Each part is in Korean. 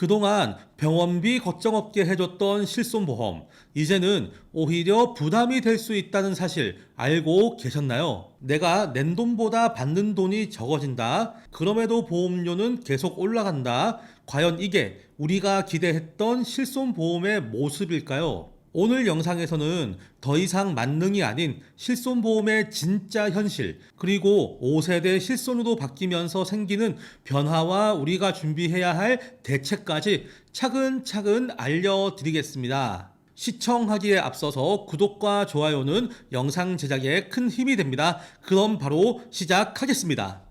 그동안 병원비 걱정 없게 해줬던 실손보험, 이제는 오히려 부담이 될 수 있다는 사실 알고 계셨나요? 내가 낸 돈보다 받는 돈이 적어진다. 그럼에도 보험료는 계속 올라간다. 과연 이게 우리가 기대했던 실손보험의 모습일까요? 오늘 영상에서는 더 이상 만능이 아닌 실손보험의 진짜 현실, 그리고 5세대 실손으로 바뀌면서 생기는 변화와 우리가 준비해야 할 대책까지 차근차근 알려드리겠습니다. 시청하기에 앞서서 구독과 좋아요는 영상 제작에 큰 힘이 됩니다. 그럼 바로 시작하겠습니다.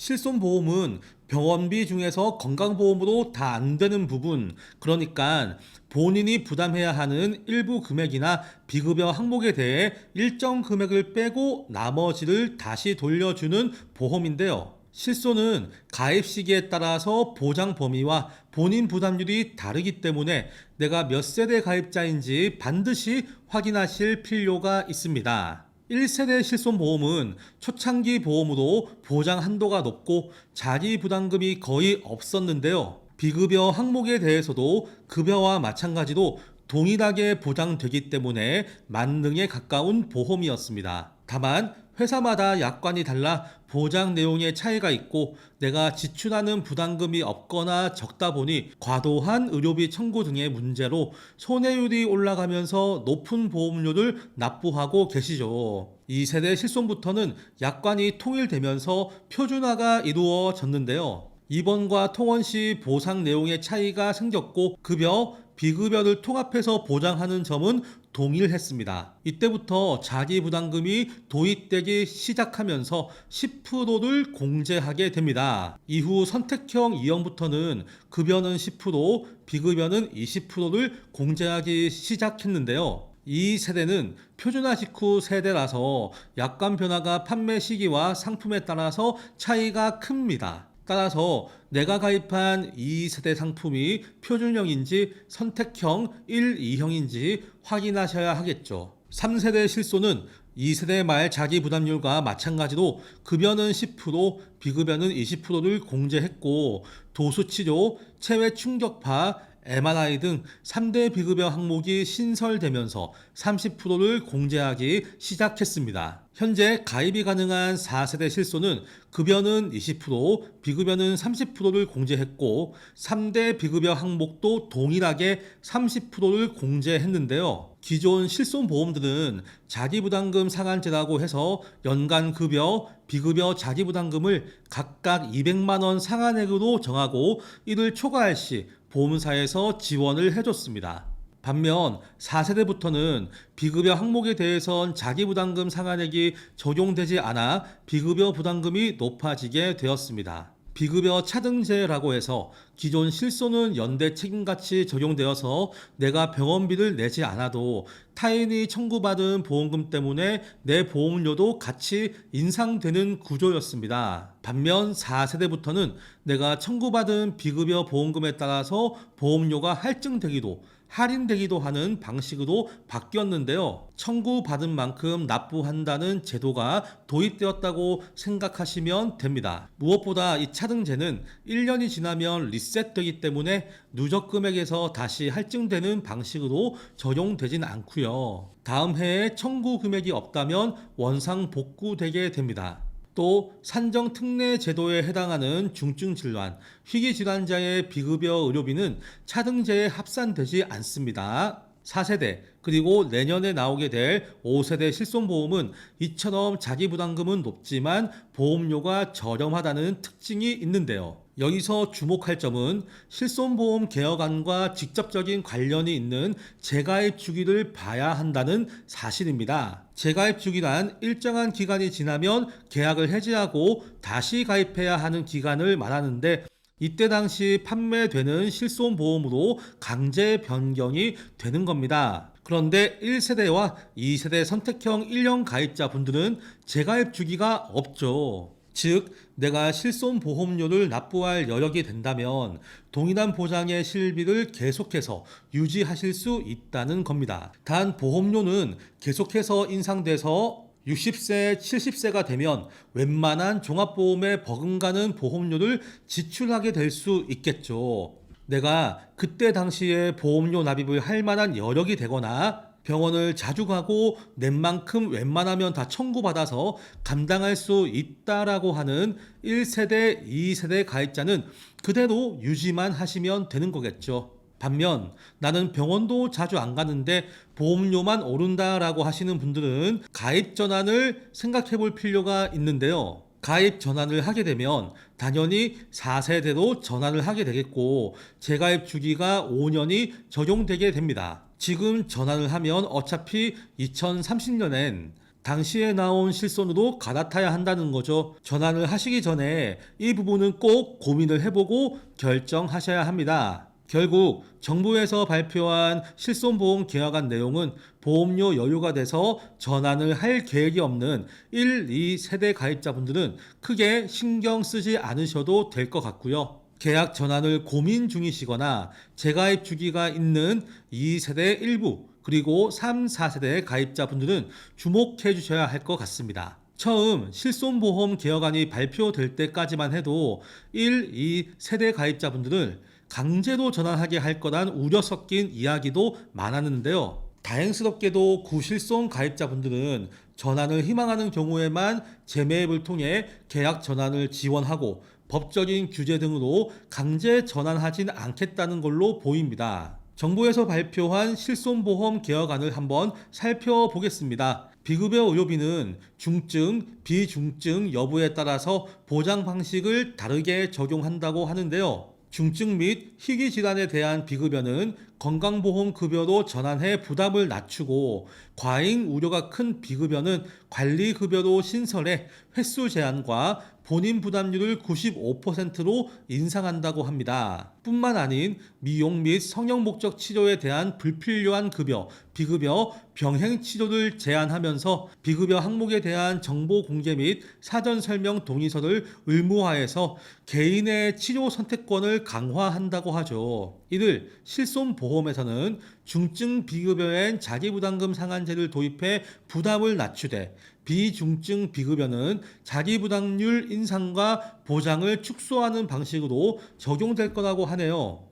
실손보험은 병원비 중에서 건강보험으로 다 안 되는 부분, 그러니까 본인이 부담해야 하는 일부 금액이나 비급여 항목에 대해 일정 금액을 빼고 나머지를 다시 돌려주는 보험인데요. 실손은 가입 시기에 따라서 보장 범위와 본인 부담률이 다르기 때문에 내가 몇 세대 가입자인지 반드시 확인하실 필요가 있습니다. 1세대 실손보험은 초창기 보험으로 보장 한도가 높고 자기 부담금이 거의 없었는데요. 비급여 항목에 대해서도 급여와 마찬가지로 동일하게 보장되기 때문에 만능에 가까운 보험이었습니다. 다만 회사마다 약관이 달라 보장 내용의 차이가 있고 내가 지출하는 부담금이 없거나 적다 보니 과도한 의료비 청구 등의 문제로 손해율이 올라가면서 높은 보험료를 납부하고 계시죠. 2세대 실손부터는 약관이 통일되면서 표준화가 이루어졌는데요. 입원과 통원 시 보상 내용의 차이가 생겼고 급여, 비급여를 통합해서 보장하는 점은 동일했습니다. 이때부터 자기 부담금이 도입되기 시작하면서 10%를 공제하게 됩니다. 이후 선택형 2형부터는 급여는 10%, 비급여는 20%를 공제하기 시작했는데요. 이 세대는 표준화 직후 세대라서 약관 변화가 판매 시기와 상품에 따라서 차이가 큽니다. 따라서 내가 가입한 2세대 상품이 표준형인지 선택형 1, 2형인지 확인하셔야 하겠죠. 3세대 실손은 2세대 말 자기 부담률과 마찬가지로 급여는 10%, 비급여는 20%를 공제했고 도수 치료, 체외 충격파, MRI 등 3대 비급여 항목이 신설되면서 30%를 공제하기 시작했습니다. 현재 가입이 가능한 4세대 실손은 급여는 20%, 비급여는 30%를 공제했고 3대 비급여 항목도 동일하게 30%를 공제했는데요. 기존 실손 보험들은 자기부담금 상한제라고 해서 연간 급여, 비급여 자기부담금을 각각 200만 원 상한액으로 정하고 이를 초과할 시 보험사에서 지원을 해줬습니다. 반면 4세대부터는 비급여 항목에 대해선 자기부담금 상한액이 적용되지 않아 비급여 부담금이 높아지게 되었습니다. 비급여 차등제라고 해서 기존 실손은 연대 책임같이 적용되어서 내가 병원비를 내지 않아도 타인이 청구받은 보험금 때문에 내 보험료도 같이 인상되는 구조였습니다. 반면 4세대부터는 내가 청구받은 비급여 보험금에 따라서 보험료가 할증되기도 할인되기도 하는 방식으로 바뀌었는데요. 청구받은 만큼 납부한다는 제도가 도입되었다고 생각하시면 됩니다. 무엇보다 이 차등제는 1년이 지나면 리셋되기 때문에 누적 금액에서 다시 할증되는 방식으로 적용되진 않고요. 다음 해에 청구 금액이 없다면 원상 복구되게 됩니다. 또 산정 특례 제도에 해당하는 중증 질환, 희귀 질환자의 비급여 의료비는 차등제에 합산되지 않습니다. 4세대 그리고 내년에 나오게 될 5세대 실손보험은 이처럼 자기 부담금은 높지만 보험료가 저렴하다는 특징이 있는데요. 여기서 주목할 점은 실손보험 개혁안과 직접적인 관련이 있는 재가입 주기를 봐야 한다는 사실입니다. 재가입 주기란 일정한 기간이 지나면 계약을 해지하고 다시 가입해야 하는 기간을 말하는데 이때 당시 판매되는 실손보험으로 강제 변경이 되는 겁니다. 그런데 1세대와 2세대 선택형 1년 가입자 분들은 재가입 주기가 없죠. 즉, 내가 실손 보험료를 납부할 여력이 된다면 동일한 보장의 실비를 계속해서 유지하실 수 있다는 겁니다. 단 보험료는 계속해서 인상돼서 60세, 70세가 되면 웬만한 종합보험에 버금가는 보험료를 지출하게 될 수 있겠죠. 내가 그때 당시에 보험료 납입을 할 만한 여력이 되거나 병원을 자주 가고 낸 만큼 웬만하면 다 청구받아서 감당할 수 있다라고 하는 1세대, 2세대 가입자는 그대로 유지만 하시면 되는 거겠죠. 반면 나는 병원도 자주 안 가는데 보험료만 오른다라고 하시는 분들은 가입 전환을 생각해 볼 필요가 있는데요. 가입 전환을 하게 되면 당연히 4세대로 전환을 하게 되겠고 재가입 주기가 5년이 적용되게 됩니다. 지금 전환을 하면 어차피 2030년엔 당시에 나온 실손으로 갈아타야 한다는 거죠. 전환을 하시기 전에 이 부분은 꼭 고민을 해보고 결정하셔야 합니다. 결국 정부에서 발표한 실손보험 계약안 내용은 보험료 여유가 돼서 전환을 할 계획이 없는 1, 2세대 가입자분들은 크게 신경 쓰지 않으셔도 될 것 같고요. 계약 전환을 고민 중이시거나 재가입 주기가 있는 2세대 일부 그리고 3, 4세대 가입자분들은 주목해 주셔야 할 것 같습니다. 처음 실손보험 개혁안이 발표될 때까지만 해도 1, 2 세대 가입자분들을 강제로 전환하게 할 거란 우려 섞인 이야기도 많았는데요. 다행스럽게도 구실손 가입자분들은 전환을 희망하는 경우에만 재매입을 통해 계약 전환을 지원하고 법적인 규제 등으로 강제 전환하진 않겠다는 걸로 보입니다. 정부에서 발표한 실손보험 개혁안을 한번 살펴보겠습니다. 비급여 의료비는 중증, 비중증 여부에 따라서 보장 방식을 다르게 적용한다고 하는데요. 중증 및 희귀 질환에 대한 비급여는 건강보험급여로 전환해 부담을 낮추고 과잉 우려가 큰 비급여는 관리급여로 신설해 횟수 제한과 본인 부담률을 95%로 인상한다고 합니다. 뿐만 아닌 미용 및 성형 목적 치료에 대한 불필요한 급여, 비급여, 병행 치료를 제한하면서 비급여 항목에 대한 정보 공개 및 사전 설명 동의서를 의무화해서 개인의 치료 선택권을 강화한다고 하죠. 이를 실손보험 에서는 중증 비급여엔 자기부담금 상한제를 도입해 부담을 낮추되 비중증 비급여는 자기부담률 인상과 보장을 축소하는 방식으로 적용될 거라고 하네요.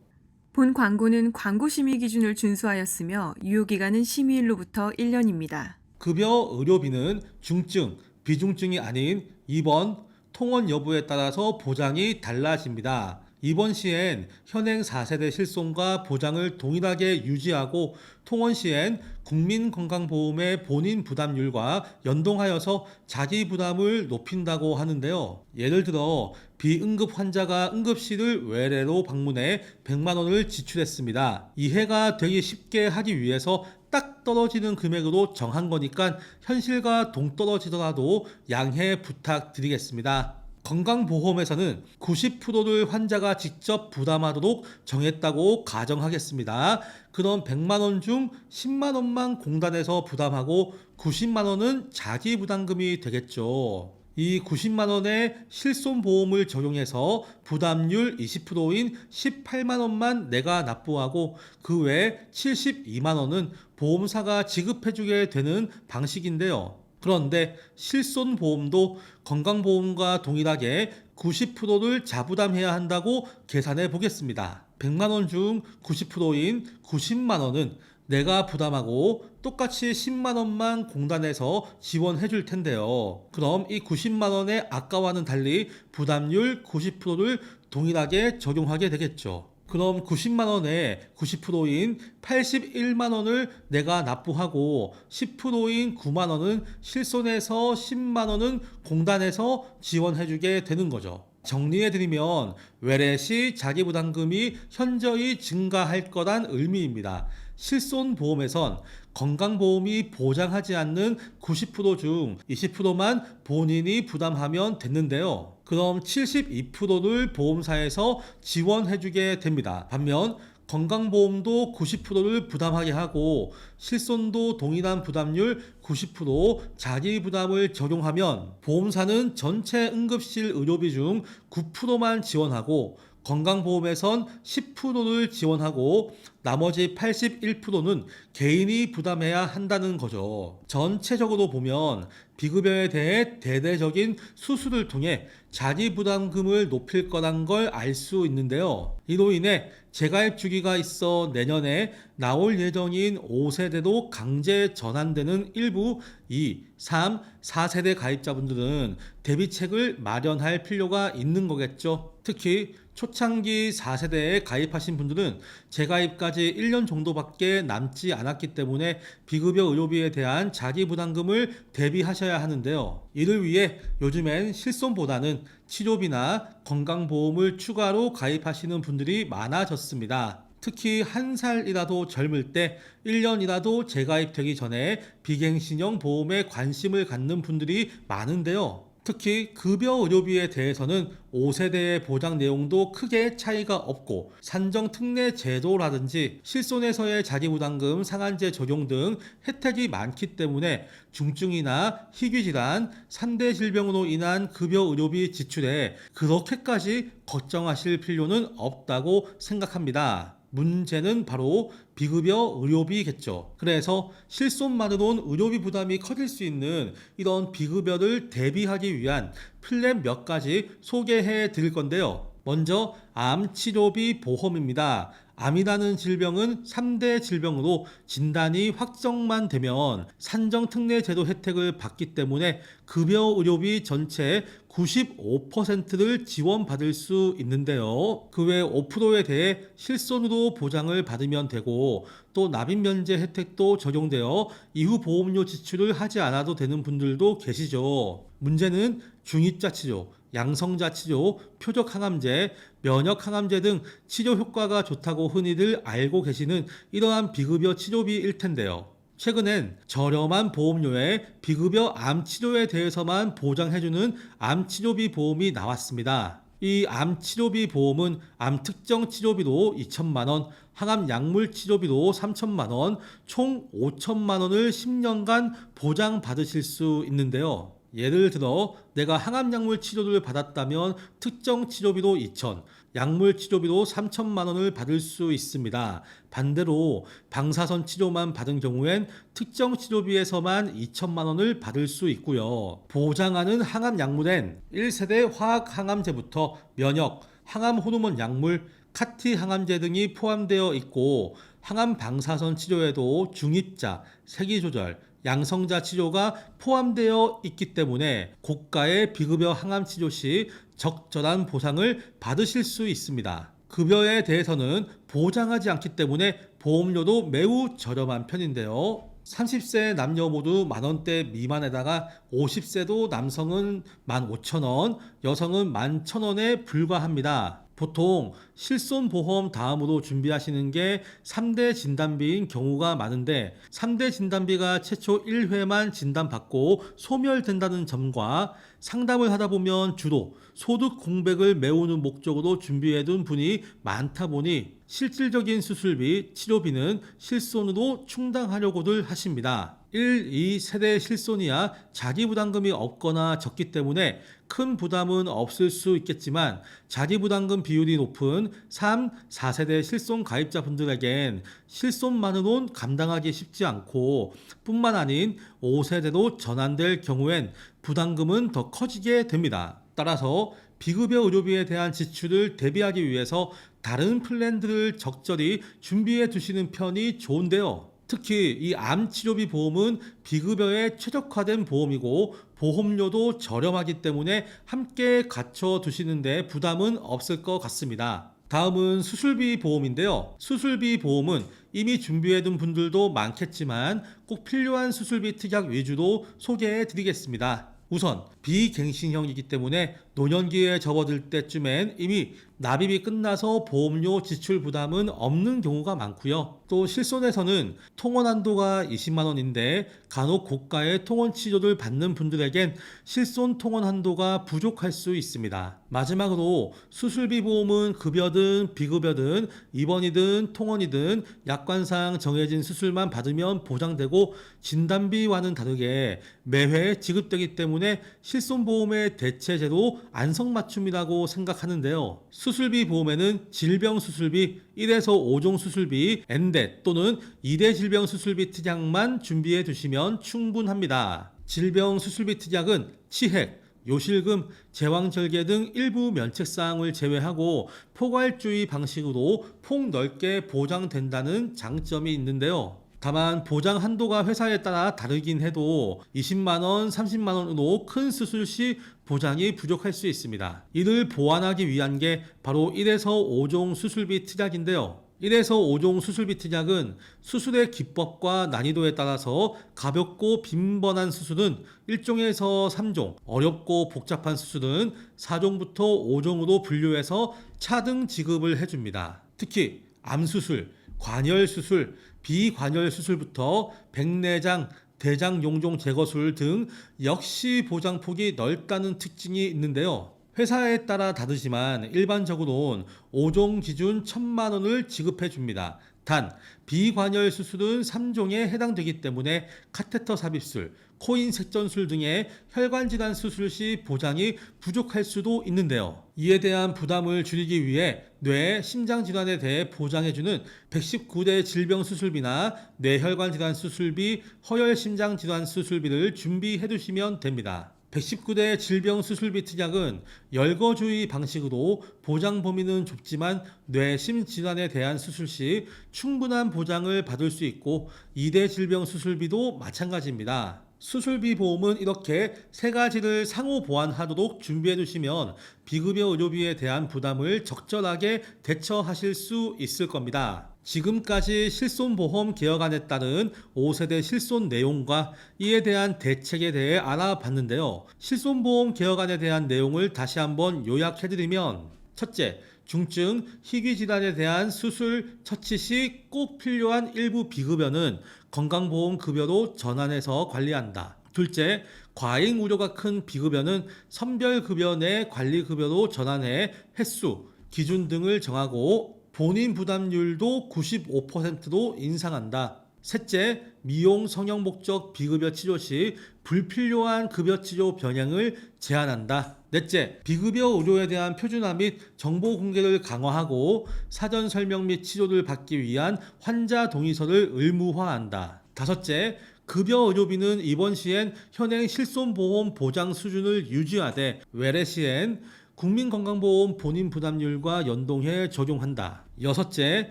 본 광고는 광고 심의 기준을 준수하였으며 유효 기간은 심의일로부터 1년입니다. 급여 의료비는 중증, 비중증이 아닌 입원, 통원 여부에 따라서 보장이 달라집니다. 입원 시엔 현행 4세대 실손과 보장을 동일하게 유지하고 통원 시엔 국민건강보험의 본인 부담률과 연동하여서 자기 부담을 높인다고 하는데요. 예를 들어 비응급 환자가 응급실을 외래로 방문해 100만 원을 지출했습니다. 이해가 되기 쉽게 하기 위해서 딱 떨어지는 금액으로 정한 거니까 현실과 동떨어지더라도 양해 부탁드리겠습니다. 건강보험에서는 90%를 환자가 직접 부담하도록 정했다고 가정하겠습니다. 그럼 100만 원 중 10만 원만 공단에서 부담하고 90만 원은 자기 부담금이 되겠죠. 이 90만 원의 실손 보험을 적용해서 부담률 20%인 18만 원만 내가 납부하고 그 외 72만 원은 보험사가 지급해 주게 되는 방식인데요. 그런데 실손보험도 건강보험과 동일하게 90%를 자부담해야 한다고 계산해 보겠습니다. 100만 원 중 90%인 90만 원은 내가 부담하고 똑같이 10만 원만 공단에서 지원해 줄 텐데요. 그럼 이 90만 원의 아까와는 달리 부담률 90%를 동일하게 적용하게 되겠죠. 그럼 90만 원에 90%인 81만 원을 내가 납부하고 10%인 9만 원은 실손해서 10만 원은 공단에서 지원해 주게 되는 거죠. 정리해 드리면 외래 시 자기 부담금이 현저히 증가할 거란 의미입니다. 실손 보험에선 건강보험이 보장하지 않는 90%중 20%만 본인이 부담하면 됐는데요. 그럼 72%를 보험사에서 지원해주게 됩니다. 반면 건강보험도 90%를 부담하게 하고 실손도 동일한 부담률 90% 자기 부담을 적용하면 보험사는 전체 응급실 의료비 중 9%만 지원하고 건강보험에선 10%를 지원하고 나머지 81%는 개인이 부담해야 한다는 거죠. 전체적으로 보면 비급여에 대해 대대적인 수술을 통해 자기 부담금을 높일 거란 걸 알 수 있는데요. 이로 인해 재가입 주기가 있어 내년에 나올 예정인 5세대도 강제 전환되는 일부 2, 3, 4세대 가입자분들은 대비책을 마련할 필요가 있는 거겠죠. 특히 초창기 4세대에 가입하신 분들은 재가입까지 1년 정도밖에 남지 않았기 때문에 비급여 의료비에 대한 자기 부담금을 대비하셔야 하는데요. 이를 위해 요즘엔 실손보다는 치료비나 건강보험을 추가로 가입하시는 분들이 많아졌습니다. 특히 한 살이라도 젊을 때 1년이라도 재가입되기 전에 비갱신형 보험에 관심을 갖는 분들이 많은데요. 특히 급여 의료비에 대해서는 5세대의 보장 내용도 크게 차이가 없고 산정 특례 제도라든지 실손에서의 자기부담금 상한제 적용 등 혜택이 많기 때문에 중증이나 희귀질환, 산대 질병으로 인한 급여 의료비 지출에 그렇게까지 걱정하실 필요는 없다고 생각합니다. 문제는 바로 비급여 의료비겠죠. 그래서 실손만으론 의료비 부담이 커질 수 있는 이런 비급여를 대비하기 위한 플랜 몇 가지 소개해 드릴 건데요. 먼저 암 치료비 보험입니다. 암이라는 질병은 3대 질병으로 진단이 확정만 되면 산정특례 제도 혜택을 받기 때문에 급여 의료비 전체 95%를 지원받을 수 있는데요. 그 외 5%에 대해 실손으로 보장을 받으면 되고 또 납입 면제 혜택도 적용되어 이후 보험료 지출을 하지 않아도 되는 분들도 계시죠. 문제는 중입자 치료, 양성자 치료, 표적 항암제, 면역 항암제 등 치료 효과가 좋다고 흔히들 알고 계시는 이러한 비급여 치료비일 텐데요. 최근엔 저렴한 보험료에 비급여 암 치료에 대해서만 보장해주는 암 치료비 보험이 나왔습니다. 이 암 치료비 보험은 암 특정 치료비로 2천만 원, 항암 약물 치료비로 3천만 원, 총 5천만 원을 10년간 보장받으실 수 있는데요. 예를 들어 내가 항암 약물 치료를 받았다면 특정 치료비로 2천, 약물 치료비로 3천만 원을 받을 수 있습니다. 반대로 방사선 치료만 받은 경우엔 특정 치료비에서만 2천만 원을 받을 수 있고요. 보장하는 항암 약물엔 1세대 화학 항암제부터 면역, 항암 호르몬 약물, 카티 항암제 등이 포함되어 있고 항암 방사선 치료에도 중입자, 세기 조절, 양성자 치료가 포함되어 있기 때문에 고가의 비급여 항암 치료 시 적절한 보상을 받으실 수 있습니다. 급여에 대해서는 보장하지 않기 때문에 보험료도 매우 저렴한 편인데요. 30세 남녀 모두 만원대 미만에다가 50세도 남성은 15,000원, 여성은 11,000원에 불과합니다. 보통 실손보험 다음으로 준비하시는 게 3대 진단비인 경우가 많은데 3대 진단비가 최초 1회만 진단받고 소멸된다는 점과 상담을 하다 보면 주로 소득 공백을 메우는 목적으로 준비해둔 분이 많다 보니 실질적인 수술비, 치료비는 실손으로 충당하려고들 하십니다. 1, 2세대 실손이야 자기 부담금이 없거나 적기 때문에 큰 부담은 없을 수 있겠지만 자기 부담금 비율이 높은 3, 4세대 실손 가입자분들에겐 실손만으론 감당하기 쉽지 않고 뿐만 아닌 5세대로 전환될 경우엔 부담금은 더 커지게 됩니다. 따라서 비급여 의료비에 대한 지출을 대비하기 위해서 다른 플랜들을 적절히 준비해 두시는 편이 좋은데요. 특히 이 암 치료비 보험은 비급여에 최적화된 보험이고 보험료도 저렴하기 때문에 함께 갖춰 두시는데 부담은 없을 것 같습니다. 다음은 수술비 보험인데요. 수술비 보험은 이미 준비해둔 분들도 많겠지만 꼭 필요한 수술비 특약 위주로 소개해 드리겠습니다. 우선 비갱신형이기 때문에 노년기에 접어들 때쯤엔 이미 납입이 끝나서 보험료 지출 부담은 없는 경우가 많고요. 또 실손에서는 통원 한도가 20만 원인데 간혹 고가의 통원 치료를 받는 분들에겐 실손 통원 한도가 부족할 수 있습니다. 마지막으로 수술비 보험은 급여든 비급여든 입원이든 통원이든 약관상 정해진 수술만 받으면 보장되고 진단비와는 다르게 매회 지급되기 때문에 실 손보험의 대체제로 안성맞춤이라고 생각하는데요. 수술비 보험에는 질병 수술비 1에서 5종 수술비, 엔데 또는 2대 질병 수술비 특약만 준비해 두시면 충분합니다. 질병 수술비 특약은 치핵, 요실금, 제왕절개 등 일부 면책사항을 제외하고 포괄주의 방식으로 폭 넓게 보장된다는 장점이 있는데요. 다만 보장 한도가 회사에 따라 다르긴 해도 20만원, 30만원으로 큰 수술 시 보장이 부족할 수 있습니다. 이를 보완하기 위한 게 바로 1에서 5종 수술비 특약인데요. 1에서 5종 수술비 특약은 수술의 기법과 난이도에 따라서 가볍고 빈번한 수술은 1종에서 3종, 어렵고 복잡한 수술은 4종부터 5종으로 분류해서 차등 지급을 해줍니다. 특히 암수술, 관열수술, 비관열수술부터 백내장, 대장 용종 제거술 등 역시 보장 폭이 넓다는 특징이 있는데요. 회사에 따라 다르지만 일반적으로는 5종 기준 1000만 원을 지급해 줍니다. 단 비관열 수술은 3종에 해당되기 때문에 카테터 삽입술, 코인 색전술 등의 혈관 질환 수술 시 보장이 부족할 수도 있는데요. 이에 대한 부담을 줄이기 위해 뇌, 심장 질환에 대해 보장해 주는 119대 질병 수술비나 뇌혈관 질환 수술비, 허혈 심장 질환 수술비를 준비해 두시면 됩니다. 119대 질병 수술비 특약은 열거주의 방식으로 보장 범위는 좁지만 뇌심 질환에 대한 수술 시 충분한 보장을 받을 수 있고 2대 질병 수술비도 마찬가지입니다. 수술비 보험은 이렇게 세 가지를 상호 보완하도록 준비해 두시면 비급여 의료비에 대한 부담을 적절하게 대처하실 수 있을 겁니다. 지금까지 실손보험 개혁안에 따른 5세대 실손 내용과 이에 대한 대책에 대해 알아봤는데요. 실손보험 개혁안에 대한 내용을 다시 한번 요약해드리면 첫째, 중증 희귀질환에 대한 수술 처치 시 꼭 필요한 일부 비급여는 건강보험급여로 전환해서 관리한다. 둘째, 과잉 우려가 큰 비급여는 선별급여 내 관리급여로 전환해 횟수, 기준 등을 정하고 본인 부담률도 95%로 인상한다. 셋째, 미용 성형 목적 비급여 치료 시 불필요한 급여 치료 병행을 제한한다. 넷째, 비급여 의료에 대한 표준화 및 정보 공개를 강화하고 사전 설명 및 치료를 받기 위한 환자 동의서를 의무화한다. 다섯째, 급여 의료비는 이번 시엔 현행 실손보험 보장 수준을 유지하되 외래 시엔 국민건강보험 본인 부담률과 연동해 적용한다. 여섯째,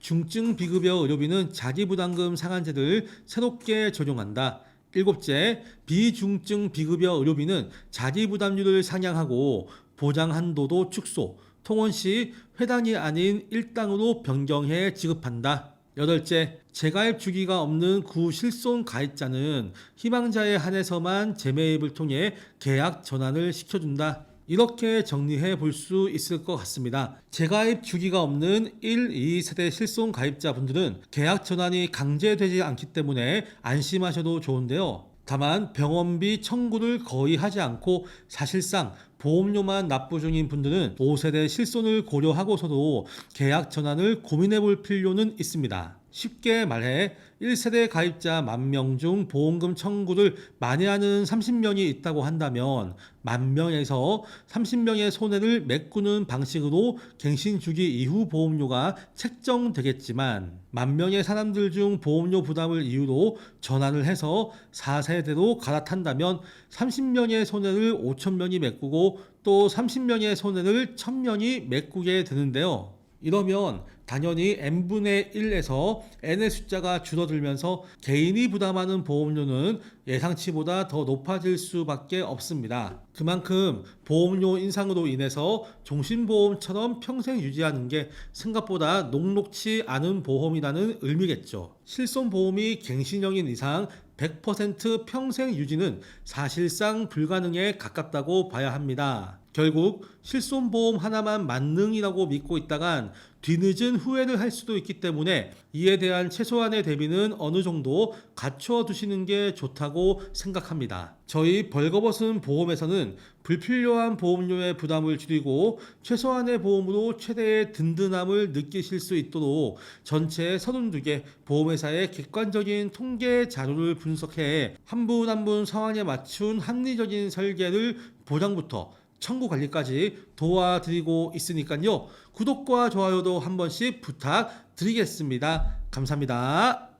중증 비급여 의료비는 자기부담금 상한제를 새롭게 적용한다. 일곱째, 비중증 비급여 의료비는 자기부담률을 상향하고 보장 한도도 축소, 통원 시 회당이 아닌 일당으로 변경해 지급한다. 여덟째, 재가입 주기가 없는 구실손 가입자는 희망자에 한해서만 재매입을 통해 계약 전환을 시켜준다. 이렇게 정리해 볼 수 있을 것 같습니다. 재가입 주기가 없는 1, 2세대 실손 가입자분들은 계약 전환이 강제되지 않기 때문에 안심하셔도 좋은데요. 다만 병원비 청구를 거의 하지 않고 사실상 보험료만 납부 중인 분들은 5세대 실손을 고려하고서도 계약 전환을 고민해 볼 필요는 있습니다. 쉽게 말해 1세대 가입자 만명 중 보험금 청구를 만회하는 30명이 있다고 한다면 만 명에서 30명의 손해를 메꾸는 방식으로 갱신 주기 이후 보험료가 책정되겠지만 만 명의 사람들 중 보험료 부담을 이유로 전환을 해서 4세대로 갈아탄다면 30명의 손해를 5천명이 메꾸고 또 30명의 손해를 1000명이 메꾸게 되는데요. 이러면 당연히 n분의 1에서 n의 숫자가 줄어들면서 개인이 부담하는 보험료는 예상치보다 더 높아질 수밖에 없습니다. 그만큼 보험료 인상으로 인해서 종신보험처럼 평생 유지하는 게 생각보다 녹록치 않은 보험이라는 의미겠죠. 실손보험이 갱신형인 이상 100% 평생 유지는 사실상 불가능에 가깝다고 봐야 합니다. 결국 실손보험 하나만 만능이라고 믿고 있다간 뒤늦은 후회를 할 수도 있기 때문에 이에 대한 최소한의 대비는 어느 정도 갖춰 두시는 게 좋다고 생각합니다. 저희 벌거벗은 보험에서는 불필요한 보험료의 부담을 줄이고 최소한의 보험으로 최대의 든든함을 느끼실 수 있도록 전체 32개 보험회사의 객관적인 통계 자료를 분석해 한 분 한분 상황에 맞춘 합리적인 설계를 보장부터 청구 관리까지 도와드리고 있으니까요. 구독과 좋아요도 한 번씩 부탁드리겠습니다. 감사합니다.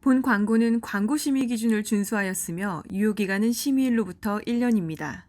본 광고는 광고 심의 기준을 준수하였으며 유효 기간은 심의일로부터 1년입니다.